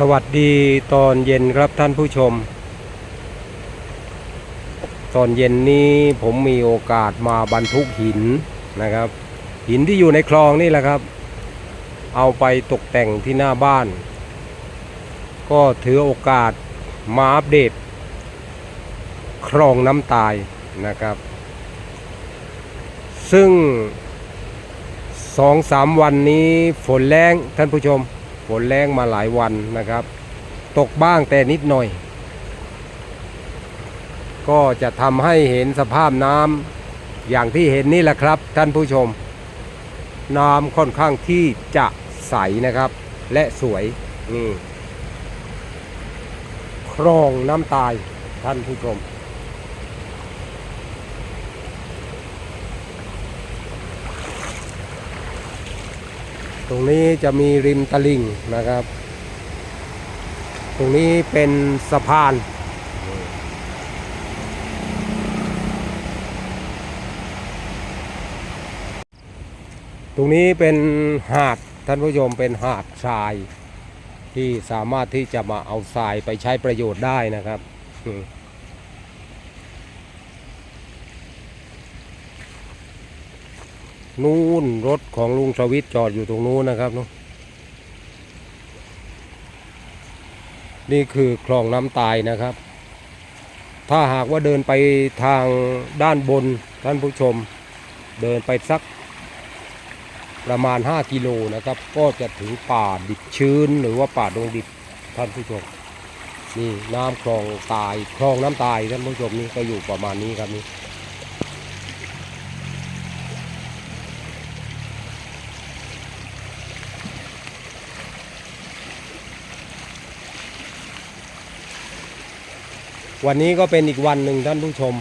สวัสดีตอนเย็นครับท่านผู้ชม ตอนเย็นนี้ผมมีโอกาสมาบรรทุกหินนะครับ หินที่อยู่ในคลองนี่แหละครับ เอาไปตกแต่งที่หน้าบ้าน ก็ถือโอกาสมาอัปเดต คลองน้ำตายนะครับ ซึ่งสองสามวันนี้ฝนแรงท่านผู้ชม ฝนแรงมาหลายวันนะครับ ตกบ้างแต่นิดหน่อย ก็จะทำให้เห็นสภาพน้ำอย่างที่เห็นนี่แหละครับ ท่านผู้ชม น้ำค่อนข้างที่จะใสนะครับ และสวยนี่คลองน้ำตายท่านผู้ชม ตรงนี้จะมีริมตลิ่งนะครับ ตรงนี้เป็นสะพาน ตรงนี้เป็นหาดท่านผู้ชมเป็นหาดทราย ที่สามารถที่จะมาเอาทรายไปใช้ประโยชน์ได้นะครับอืม นู่นรถของลุงสวิทจอดอยู่ตรงนู้นนะครับนู้นนี่คือคลองน้ำตายนะครับ ถ้าหากว่าเดินไปทางด้านบนท่านผู้ชม เดินไปสักประมาณ 5 กิโลนะครับ ก็จะถึงป่าดิบชื้นหรือว่าป่าดงดิบท่านผู้ชมนี่น้ำคลองตายคลองน้ำตายท่านผู้ชมนี่ก็อยู่ประมาณนี้ครับนี่ วันนี้ก็เป็นอีกวันหนึ่งท่านผู้ชม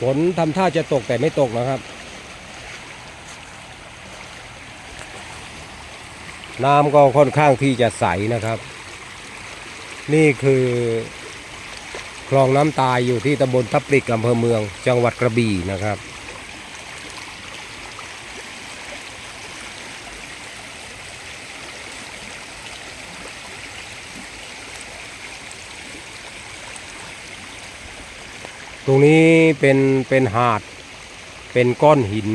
ฝนทำท่าจะตกแต่ไม่ตกนะครับ น้ำก็ค่อนข้างที่จะใสนะครับ นี่คือคลองน้ำตายอยู่ที่ตำบลทับปลิกอำเภอเมือง จังหวัดกระบี่นะครับ ตรงนี้เป็นเป็นหาด เป็นก้อนหิน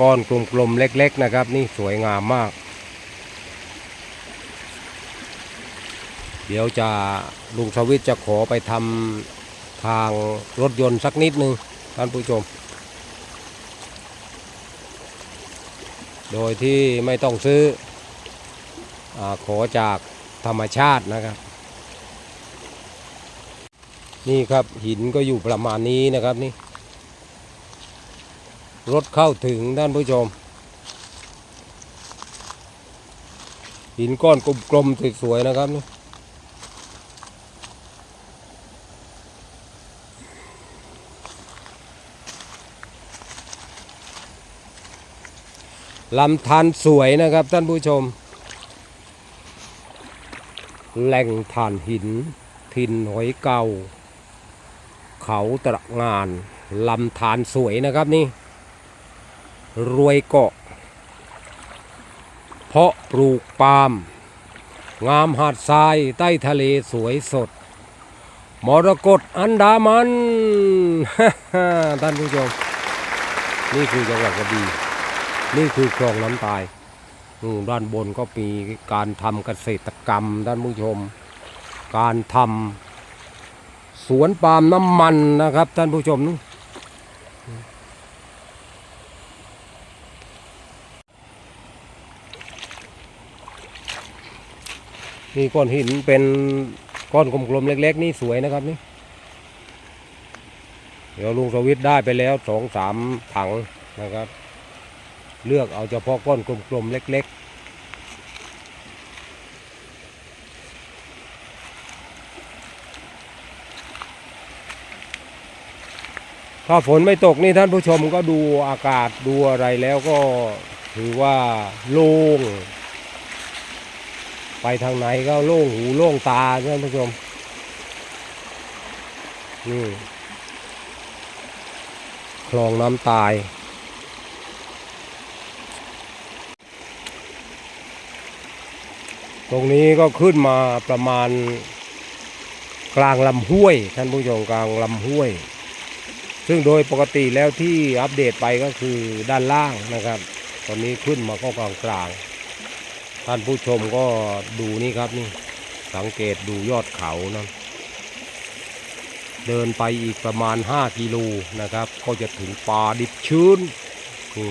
ก้อนกลมๆเล็ก ๆนะครับ นี่สวยงามมาก เดี๋ยวจะลุงสวิทจะขอไปทำทางรถยนต์สักนิดนึงท่านผู้ชม โดยที่ไม่ต้องซื้ออขอจากธรรมชาตินะครับ นี่ครับหินก็อยู่ประมาณนี้นะครับนี่ รถเข้าถึงท่านผู้ชม หินก้อนกลมๆสวยๆนะครับนี่ลำธารสวยนะครับท่านผู้ชม แหล่งถ่านหินทินหอยเก่า เขาตระงานลำธารสวยนะครับนี่ รวยเกาะ เพาะปลูกปาล์มงามหาดทรายใต้ทะเลสวยสด มรกตอันดามันท่านผู้ชม นี่คือจังหวัดกระบี่ นี่คือคลองน้ำตายด้านบนก็มีการทำเกษตรกรรมท่านผู้ชม การทำ สวนปาล์มน้ำมันนะครับ ท่านผู้ชมนนี่ก้อนหินเป็นก้อนกลมๆเล็ก ๆ นี่สวยนะครับนี่ เดี๋ยวลุงสวิทได้ไปแล้วสองสามถังนะครับ เลือกเอาเฉพาะก้อนกลมๆเล็ก ๆ ถ้าฝนไม่ตกนี่ท่านผู้ชมก็ดูอากาศดูอะไรแล้วก็ถือว่าโล่ง ไปทางไหนก็โล่งหูโล่งตาท่านผู้ชมนี่คลองน้ำตาย ตรงนี้ก็ขึ้นมาประมาณกลางลำห้วย ท่านผู้ชมกลางลำห้วย ซึ่งโดยปกติแล้วที่อัปเดตไปก็คือด้านล่างนะครับ ตอนนี้ขึ้นมาก็กลางกลางท่านผู้ชมก็ดูนี่ครับนี่สังเกตดูยอดเขานะเดินไปอีกประมาณ 5 กิโลนะครับ ก็จะถึงป่าดิบชื้นนี่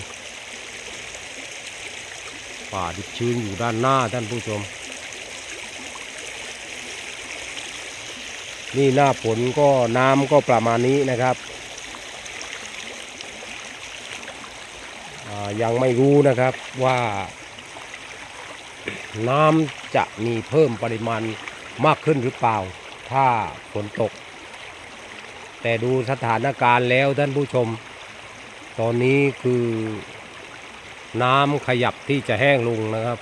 ป่าดิบชื้นอยู่ด้านหน้าท่านผู้ชม นี่หน้าฝนก็น้ำก็ประมาณนี้นะครับอ่า ยังไม่รู้นะครับว่าน้ำจะมีเพิ่มปริมาณมากขึ้นหรือเปล่า ถ้าฝนตก แต่ดูสถานการณ์แล้วท่านผู้ชม ตอนนี้คือน้ำขยับที่จะแห้งลงนะครับ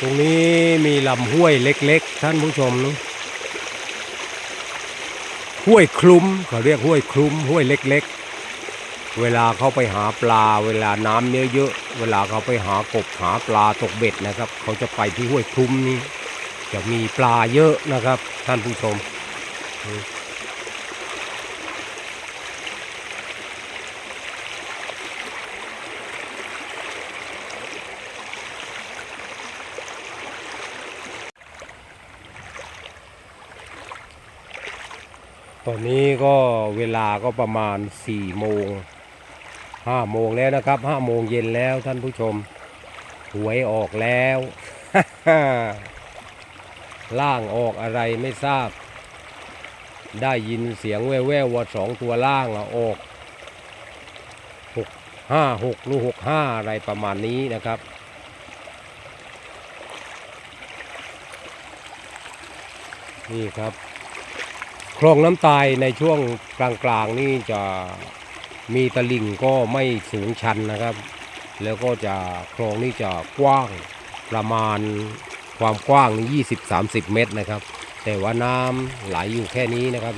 ตรงนี้มีลำห้วยเล็กๆ ท่านผู้ชมนะห้วยคลุ้มเขาเรียกห้วยคลุ้มห้วยเล็กๆ เวลาเขาไปหาปลา เวลาน้ำเยอะๆเวลาเขาไปหากบหาปลาตกเบ็ดนะครับ เขาจะไปที่ห้วยคลุ้มนี้ จะมีปลาเยอะนะครับ ท่านผู้ชม ตอนนี้ก็เวลาก็ประมาณ4โมง5โมงแล้วนะครับ5โมงเย็นแล้วท่านผู้ชม หวยออกแล้ว ล่างออกอะไรไม่ทราบ ได้ยินเสียงแว่วๆว่าสองตัวล่างอออกหกห้าหกหรือหกห้าอะไรประมาณนี้นะครับนี่ครับ คลองน้ำตายในช่วงกลางๆนี่จะมีตลิ่งก็ไม่สูงชันนะครับ แล้วก็จะคลองนี่จะกว้างประมาณความกว้างนี่20-30 เมตรนะครับ แต่ว่าน้ำไหลอยู่แค่นี้นะครับ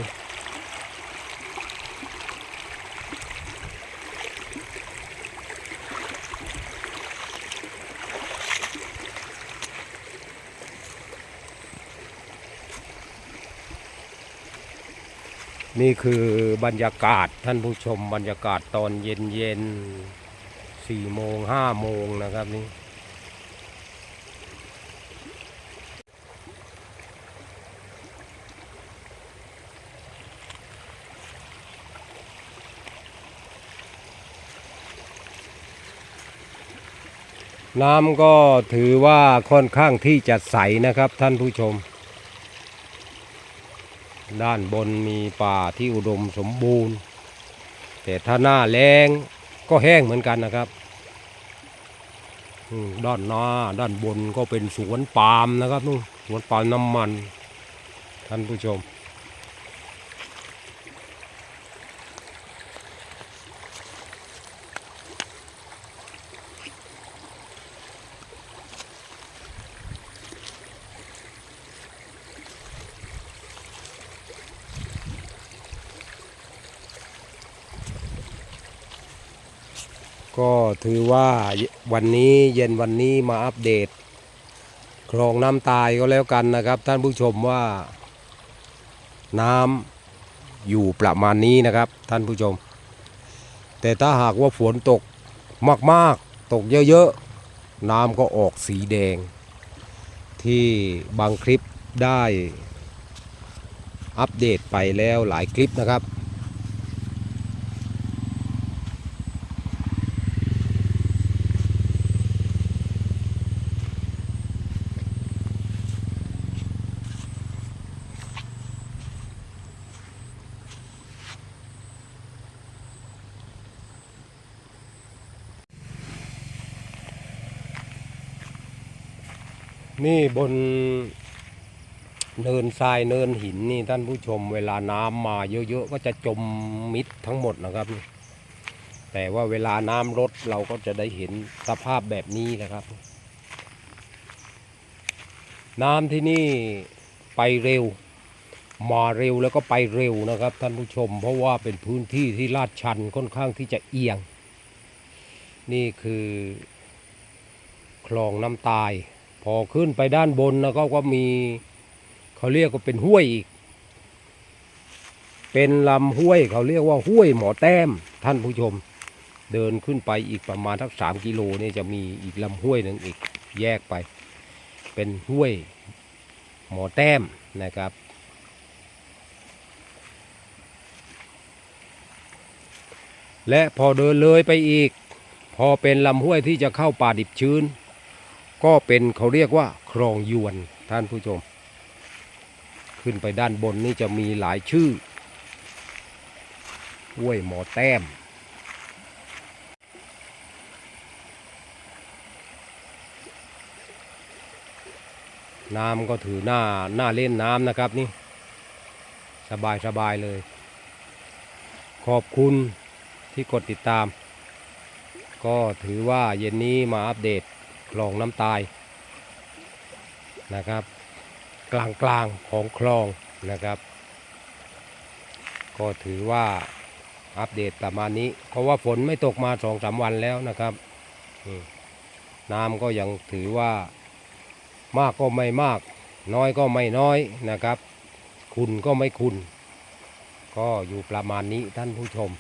นี่คือบรรยากาศท่านผู้ชมบรรยากาศตอนเย็นเย็นสี่โมงห้าโมงนะครับนี่น้ำก็ถือว่าค่อนข้างที่จะใสนะครับท่านผู้ชม ด้านบนมีป่าที่อุดมสมบูรณ์ แต่ถ้าหน้าแรงก็แห้งเหมือนกันนะครับด้านหน้าด้านบนก็เป็นสวนปาล์มนะครับนู่นสวนปาล์มน้ำมัน ท่านผู้ชม ก็ถือว่าวันนี้เย็นวันนี้มาอัปเดต คลองน้ำตายก็แล้วกันนะครับ ท่านผู้ชมว่าน้ำอยู่ประมาณนี้นะครับ ท่านผู้ชม แต่ถ้าหากว่าฝนตกมากๆ ตกเยอะๆ น้ำก็ออกสีแดง ที่บางคลิปได้อัปเดตไปแล้วหลายคลิปนะครับ นี่บนเนินทรายเนินหินนี่ท่านผู้ชมเวลาน้ำมาเยอะๆก็จะจมมิดทั้งหมดนะครับ แต่ว่าเวลาน้ำลดเราก็จะได้เห็นสภาพแบบนี้นะครับ น้ำที่นี่ไปเร็ว มาเร็วแล้วก็ไปเร็วนะครับ ท่านผู้ชม เพราะว่าเป็นพื้นที่ที่ลาดชันค่อนข้างที่จะเอียง นี่คือคลองน้ำตาย พอขึ้นไปด้านบนนะก็ก็มีเขาเรียกว่าเป็นห้วยอีก เป็นลำห้วยเขาเรียกว่าห้วยหมอแต้มท่านผู้ชม เดินขึ้นไปอีกประมาณทักสามกิโลนี่จะมีอีกลำห้วยหนึ่งอีกแยกไป เป็นห้วยหมอแต้มนะครับและพอเดินเลยไปอีก พอเป็นลำห้วยที่จะเข้าป่าดิบชื้น ก็เป็นเขาเรียกว่าคลองยวนท่านผู้ชม ขึ้นไปด้านบนนี่จะมีหลายชื่อห้วยหมอแต้ม น้ำก็ถือหน้าหน้าเล่นน้ำนะครับนี่ สบายสบายเลย ขอบคุณที่กดติดตาม ก็ถือว่าเย็นนี้มาอัปเดต คลองน้ำตายนะครับ กลางกลางของคลองนะครับ ก็ถือว่าอัปเดตประมาณนี้เพราะว่าฝนไม่ตกมาสองสามวันแล้วนะครับน้ำก็ยังถือว่ามากก็ไม่มาก น้อยก็ไม่น้อยนะครับ คุณก็ไม่คุณ ก็อยู่ประมาณนี้ท่านผู้ชม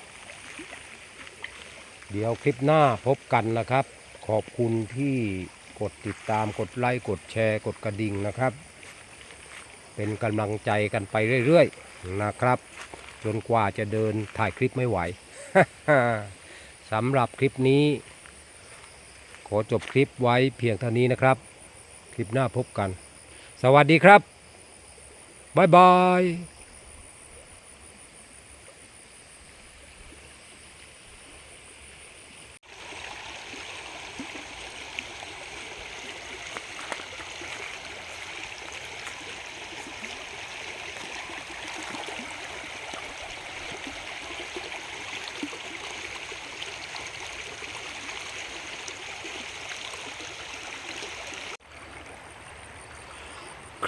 เดี๋ยวคลิปหน้าพบกันนะครับ ขอบคุณที่กดติดตามกดไลค์กดแชร์ กดกระดิ่งนะครับ เป็นกำลังใจกันไปเรื่อยๆนะครับ จนกว่าจะเดินถ่ายคลิปไม่ไหวสำหรับคลิปนี้ ขอจบคลิปไว้เพียงเท่านี้นะครับ คลิปหน้าพบกัน สวัสดีครับ บ๊ายบาย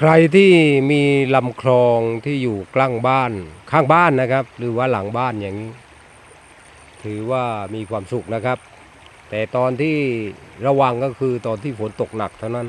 ใครที่มีลำคลองที่อยู่กลางบ้านข้างบ้านนะครับ หรือว่าหลังบ้านอย่างนี้ ถือว่ามีความสุขนะครับ แต่ตอนที่ระวังก็คือตอนที่ฝนตกหนักเท่านั้น